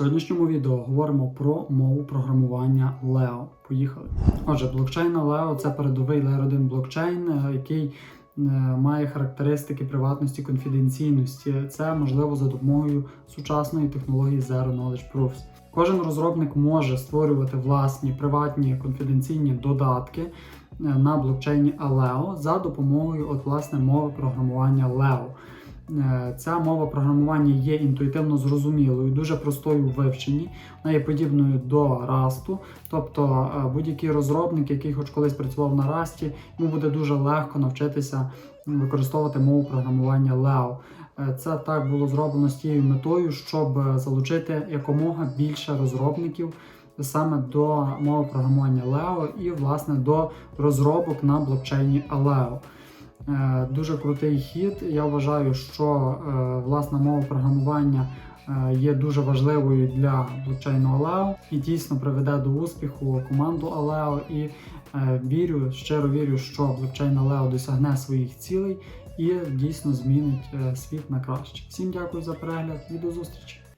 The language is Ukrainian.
сьогоднішньому відео говоримо про мову програмування Leo. Поїхали. Отже, блокчейн Leo це передовий Layer 1 блокчейн, е, який е, має характеристики приватності конфіденційності. Це можливо за допомогою сучасної технології Zero Knowledge Proofs. Кожен розробник може створювати власні приватні конфіденційні додатки е, на блокчейні Aleo за допомогою от, власне мови програмування Leo. Е, Ця мова програмування є інтуїтивно зрозумілою, дуже простою у вивченні. Вона є подібною до Rust, тобто е, будь-який розробник, який хоч колись працював на Rust, йому буде дуже легко навчитися використовувати мову програмування. Е, Це так було зроблено з тією метою, щоб е, залучити якомога більше розробників саме до мови програмування Leo і власне до розробок на блокчейні Aleo. Е, Дуже крутий хід. Я вважаю, що е, власна мова програмування е, є дуже важливою для блокчейну Aleo і дійсно приведе до успіху команду Aleo. І вірю, щиро вірю, що блокчейн Aleo досягне своїх цілей і дійсно змінить світ на краще. Всім дякую за перегляд і до зустрічі!